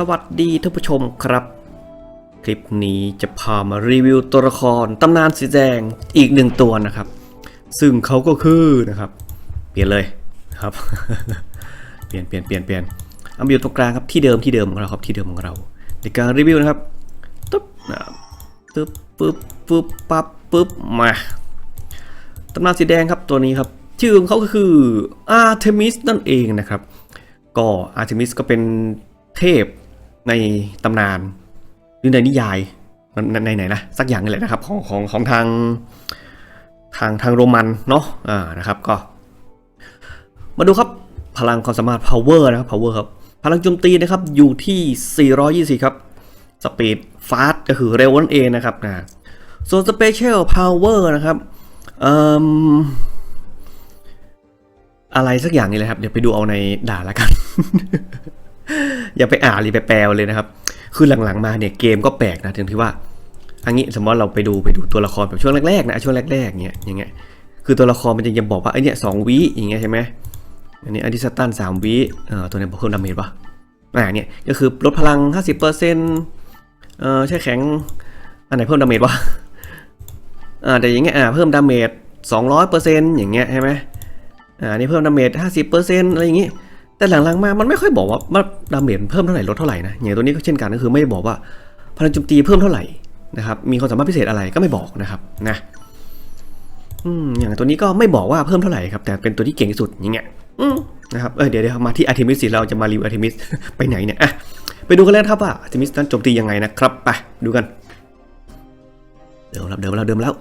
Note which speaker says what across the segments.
Speaker 1: สวัสดีท่านผู้ชมครับ คลิปนี้จะพามารีวิวตัวละครตำนานสีแดงอีกหนึ่งตัวนะครับ ซึ่งเขาก็คือนะครับ เปลี่ยนเลยครับ เปลี่ยนเปลี่ยนเปลี่ยนเปลี่ยนเอามาอยู่ตรงกลางครับที่เดิมที่เดิมของเราครับที่เดิมของเรา ในการรีวิวนะครับตึ๊บนะตึ๊บปึ๊บปึ๊บปั๊บปึ๊บมาตำนานสีแดงครับตัวนี้ครับ ชื่อของเขาก็คืออาร์เทมิสนั่นเองนะครับ ก็อาร์เทมิสก็เป็นเทพ ในตำนานหรือในนิยายมันในไหนนะสักอย่างนี่แหละนะครับของของของทางทางทางโรมันเนาะอ่านะครับก็ มาดูครับพลังความสามารถ power นะครับ power ครับพลังโจมตีนะครับอยู่ที่ 420 ครับ speed fast ก็คือเร็วนั่นเองนะครับนะส่วน special power นะครับเอ่มอะไรสักอย่างนี่แหละครับ เดี๋ยวไปดูเอาในด่าแล้วกัน อย่าไปอ่านหรือไปแปลเลยนะครับ คือหลังๆมาเนี่ยเกมก็แปลกนะถึงที่ว่าอันนี้สมมติเราไปดูไปดูตัวละครแบบช่วงแรกๆนะช่วงแรกๆเนี่ยอย่างเงี้ยคือตัวละครมันจะยังบอกว่าไอ้เนี่ยสองวิอย่างเงี้ยใช่ไหมอันนี้อันดิสตันสามวิเอ่อตัวไหนี้เพิ่มดาเมจปะอ่าเนี่ยก็คือลดพลัง 50%เอ่อใช่แข็งอันไหนเพิ่มดาเมจวะอ่าแต่อย่างเงี้ยอ่าเพิ่มดาเมจ200%อย่างเงี้ยใช่ไหมอ่านนี่เพิ่มดาเมจ50%อะไรอย่างงี้ แต่หลังๆมา มันไม่ค่อยบอกว่าว่าดาเมจเพิ่มเท่าไหร่ลดเท่าไหร่นะ อย่างตัวนี้ก็เช่นกันก็คือไม่ได้บอกว่าพลังโจมตีเพิ่มเท่าไหร่นะครับ มีความสามารถพิเศษอะไรก็ไม่บอกนะครับนะอืมอย่างตัวนี้ก็ไม่บอกว่าเพิ่มเท่าไหร่ครับ แต่เป็นตัวที่เก่งที่สุดอย่างเงี้ยอืมนะครับ เออเดี๋ยวเดี๋ยวมาที่อาร์เทมิสสิเราจะมารีวิวอาร์เทมิสไปไหนเนี่ยอะไปดูกันเลยครับว่าอาร์เทมิสนั้นโจมตียังไงนะครับ ไปดูกัน เดิมแล้วเดิมแล้วเดิมแล้ว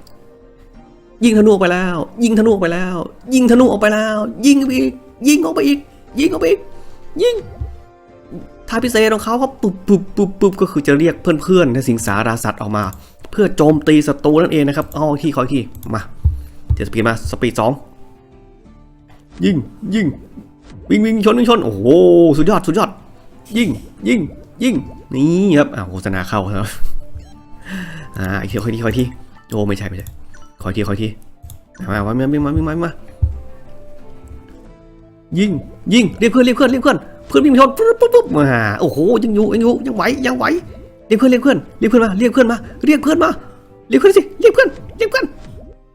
Speaker 1: ยิงธนูออกไปแล้ว ยิงธนูออกไปแล้ว ยิงธนูออกไปแล้ว ยิงไปอีก ยิงออกไปอีก ยิงออกไปยิงท่าพิเศษของเขาเขาปุบปุบปุบปุบก็คือจะเรียกเพื่อนๆในสิงสาราสัตว์ออกมา เพื่อโจมตีศัตรูนั่นเองนะครับเอาที่คอยที่มาเดี๋ยวสปีดมาสปีดสองยิงยิงวิ่งวิ่งชนวิ่งชนโอ้โหสุดยอดสุดยอด ยิงยิงยิงนี่ครับอ้าวโฆษณาเข้าครับอ่าอีกทีคอยที่คอยที่โอ้ไม่ใช่ไม่ใช่คอยที่คอยที่มามามาวิ่งมาวิ่งมาวิ่งมา ยิงยิงเรียกเพื่อนเรียกเพื่อนเรียกเพื่อนเพื่อนวิ่งชนปุ๊บปุ๊บปุ๊บมาโอ้โหยังอยู่ยังอยู่ยังไหวยังไหวเรียกเพื่อนเรียกเพื่อนเรียกเพื่อนมาเรียกเพื่อนมาเรียกเพื่อนมาเรียกเพื่อนสิเรียกเพื่อนเรียกเพื่อน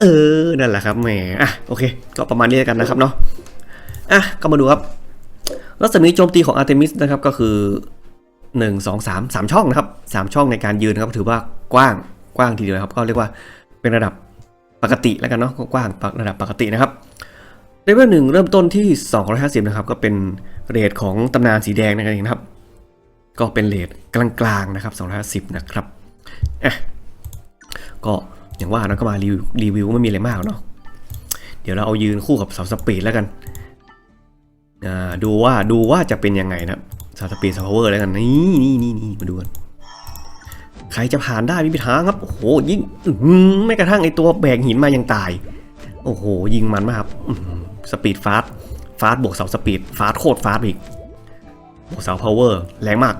Speaker 1: เออนั่นแหละครับแหมอะโอเค ก็ประมาณนี้แล้วกันนะครับเนาะอะก็มาดูครับรัศมีโจมตีของอาร์เทมิสนะครับก็คือหนึ่งสองสามสามช่องนะครับสามช่องในการยืนนะครับถือว่ากว้างกว้างทีเดียวครับ ก็เรียกว่าเป็นระดับปกติแล้วกันเนาะกว้างระดับปกตินะครับ เลเวลหนึ่งเริ่มต้นที่ 250 นะครับ ก็เป็นเรทของตำนานสีแดงนั่นเองนะครับ ก็เป็นเรทกลางๆนะครับ 250 นะครับอะก็อย่างว่านะก็มารีวิวรีวิวไม่มีอะไรมากเนาะเดี๋ยวเราเอายืนคู่กับเสาสปีดแล้วกันอ่าดูว่าดูว่าจะเป็นยังไงนะเสาสปีดสาพาวเวอร์แล้วกันนี่นี่นี่นี่มาดูกันใครจะผ่านได้ไม่มีทางครับโอ้โหยิงไม่กระทั่งไอตัวแบกหินมายังตาย โอ้โห ยิงมันมากครับ สปีดฟาสฟาสบวกเสาสปีดฟาสโคตรฟาสอีกบวกเสาพาวเวอร์แรงมาก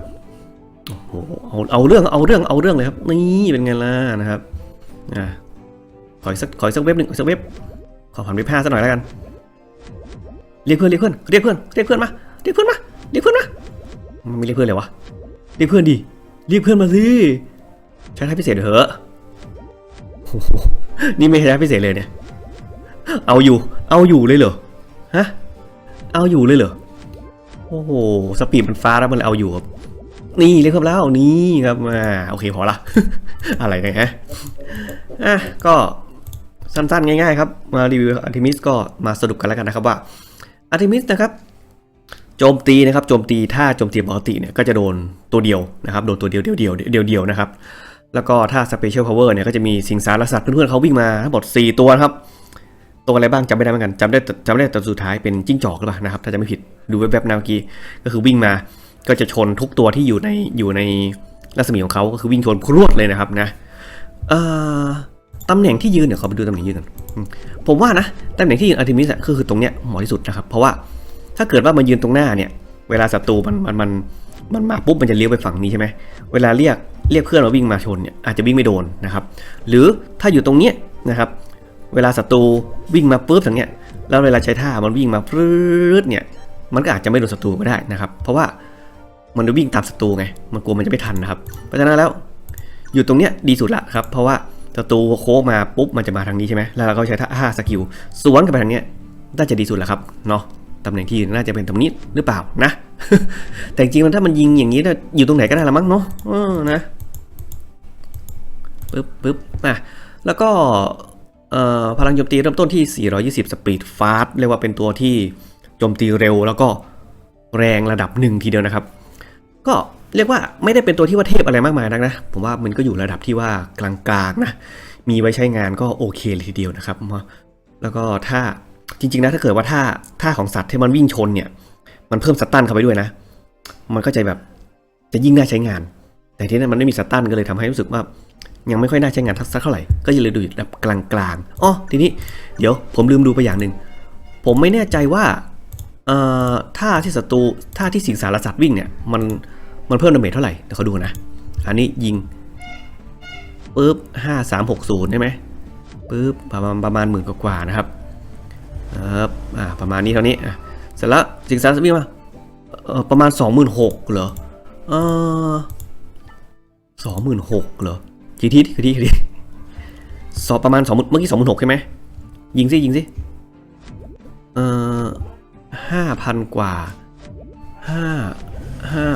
Speaker 1: โอ้โหเอาเอาเรื่องเอาเรื่องเอาเรื่องเลยครับนี่เป็นไงล่ะนะครับอะขออีกสักขออีกสักเว็บหนึ่งสักเว็บขอผ่านเว็บห้าสักหน่อยแล้วกันเรียกเพื่อนเรียกเพื่อนเรียกเพื่อนเรียกเพื่อนมาเรียกเพื่อนมาเรียกเพื่อนมามันไม่เรียกเพื่อนเลยวะเรียกเพื่อนดิเรียกเพื่อนมาสิใช้ท่าพิเศษเถอะโหนี่ไม่ใช่ท่าพิเศษเลยเนี่ย เอาอยู่ เอาอยู่เลยเหรอ ฮะ เอาอยู่เลยเหรอ โอ้โห สปีดมันฟ้าแล้วมันเอาอยู่ครับ นี่เรียครับแล้วนี่ครับอ่าโอเคพอละ อะไรเนยฮะ อะ ก็สั้นๆง่ายๆครับ มารีวิวอาร์ติมิสก็มาสรุปกันแล้วกันนะครับว่าอาร์ติมิสนะครับโจมตีนะครับโจมตีถ้าโจมตีปกติเนี่ยก็จะโดนตัวเดียวนะครับโดนตัวเดียวเดียวเดียวเดียวเดียวนะครับแล้วก็ถ้าสเปเชียลพาวเวอร์เนี่ยก็จะมีสิงสารสัตว์เพื่อนๆเขาวิ่งมาทั้งหมด4 ตัวนะครับ ตัวอะไรบ้างจำไม่ได้เหมือนกันจำได้จำได้แต่สุดท้ายเป็นจิ้งจอกหรือเปล่านะครับ ถ้าจะไม่ผิดดูแวบๆนาเมื่อกี้ก็คือวิ่งมาก็จะชนทุกตัวที่อยู่ในอยู่ในรัศมีของเขาก็คือวิ่งชนพรวดเลยนะครับนะเอ่อตำแหน่งที่ยืนเดี๋ยวขอไปดูตำแหน่งยืนกันผมว่านะตำแหน่งที่ยืนอาร์ติมิสอะคือคือตรงเนี้ยเหมาะที่สุดนะครับ เพราะว่าถ้าเกิดว่ามันยืนตรงหน้าเนี่ยเวลาศัตรูมันมันมันมันมาปุ๊บมันจะเลี้ยวไปฝั่งนี้ใช่ไหมเวลาเรียกเรียกเพื่อนมาวิ่งมาชนเนี่ยอาจจะวิ่งไม่โดนนะครับ หรือถ้าอยู่ตรงเนี้ยนะครับ เวลาศัตรูวิ่งมาปุ๊บอย่างเงี้ยแล้วเวลาใช้ท่ามันวิ่งมาปื๊ดเนี่ยมันก็อาจจะไม่โดนศัตรูก็ได้นะครับ เพราะว่ามันจะวิ่งตามศัตรูไงมันกลัวมันจะไม่ทันนะครับ เพราะฉะนั้นแล้วอยู่ตรงเนี้ยดีสุดละครับ เพราะว่าศัตรูโค้งมาปุ๊บมันจะมาทางนี้ใช่ไหมแล้วเราก็ใช้ท่าห้าสกิลสวนกับไปทางเนี้ยน่าจะดีสุดละครับเนาะตำแหน่งที่น่าจะเป็นตรงนี้หรือเปล่านะ แต่จริงๆมันถ้ามันยิงอย่างนี้นะอยู่ตรงไหนก็ได้ละมั้งเนาะนะปึ๊บปึ๊บอะแล้วก็ พลังโจมตีเริ่มต้นที่ 420 สปีดฟาสเรียกว่าเป็นตัวที่โจมตีเร็วแล้วก็แรงระดับหนึ่งทีเดียวนะครับ ก็เรียกว่าไม่ได้เป็นตัวที่ว่าเทพอะไรมากมายนักนะ ผมว่ามันก็อยู่ระดับที่ว่ากลางๆนะ มีไว้ใช้งานก็โอเคเลยทีเดียวนะครับ แล้วก็ถ้าจริงๆนะถ้าเกิดว่าถ้าท่าของสัตว์ที่มันวิ่งชนเนี่ย มันเพิ่มสตันเข้าไปด้วยนะ มันก็จะแบบจะยิ่งน่าใช้งาน แต่ที่นั่นมันไม่มีสตันก็เลยทำให้รู้สึกว่า ยังไม่ค่อยน่าใช้งานสักเท่าไหร่ ก็เลยดูแบบกลางๆอ๋อทีนี้เดี๋ยวผมลืมดูไปอย่างหนึ่งผมไม่แน่ใจว่าท่าที่ศัตรูท่าที่สิงสารสัตว์วิ่งเนี่ยมันมันเพิ่มดาเมจเท่าไหร่เดี๋ยวเขาดูนะ อันนี้ยิงปุ๊บห้าสามหกศูนย์ใช่ไหมปุ๊บประมาณประมาณหมื่นกว่าๆนะครับครับอ่าประมาณนี้เท่านี้อะเสร็จแล้วสิงสารสัตว์วิ่งมาเออประมาณสองหมื่นหกเหรอเออสองหมื่นหกเหรอ กี่ทีกี่ทีกี่ทีสอบประมาณสองเมื่อกี้สองหมื่นหกใช่ไหมยิงสิยิงสิเออห้าพันกว่าห้าห้า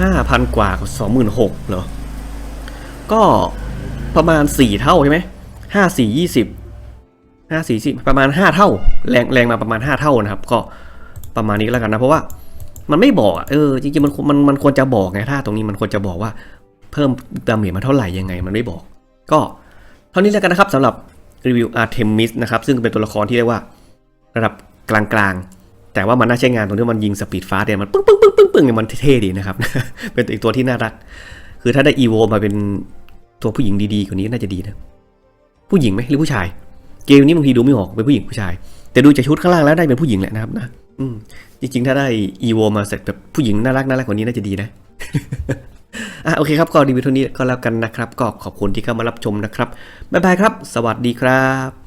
Speaker 1: ห้าพันกว่ากับสองหมื่นหกเหรอ ก็ประมาณสี่เท่าใช่ไหมห้าสี่ยี่สิบห้าสี่สิบประมาณห้าเท่า แรงแรงมาประมาณห้าเท่านะครับ ก็ประมาณนี้แล้วกันนะเพราะว่ามันไม่บอกเออจริงๆมันมันมันควรจะบอกไงถ้าตรงนี้มันควรจะบอกว่า เพิ่มดาเมจมาเท่าไหร่ยังไงมันไม่บอก ก็เท่านี้แล้วกันนะครับสำหรับรีวิวอาร์เทมิสนะครับซึ่งเป็นตัวละครที่เรียกว่าระดับกลางๆ แต่ว่ามันน่าใช้งานตรงที่มันยิงสปีดฟ้าเนี่ยมันปึ้งปึ้งปึ้งปึ้งปึ้งเนี่ยมันเท่ดีนะครับ เป็นอีกตัวที่น่ารัก คือถ้าได้อีโวมาเป็นตัวผู้หญิงดีๆกว่านี้น่าจะดีนะผู้หญิงไหมหรือผู้ชาย เกมนี้บางทีดูไม่ออกเป็นผู้หญิงผู้ชาย แต่ดูจากชุดข้างล่างแล้วได้เป็นผู้หญิงแหละนะครับนะจริงๆถ้าได้อีโวมาเสร็จแบบผู้หญิงน่ารักน่ารักกว่านี้น่าจะดีนะ อะโอเคครับก็รีวิวเท่านี้ก็แล้วกันนะครับ ก็ขอบคุณที่เข้ามารับชมนะครับบ๊ายบายครับ สวัสดีครับ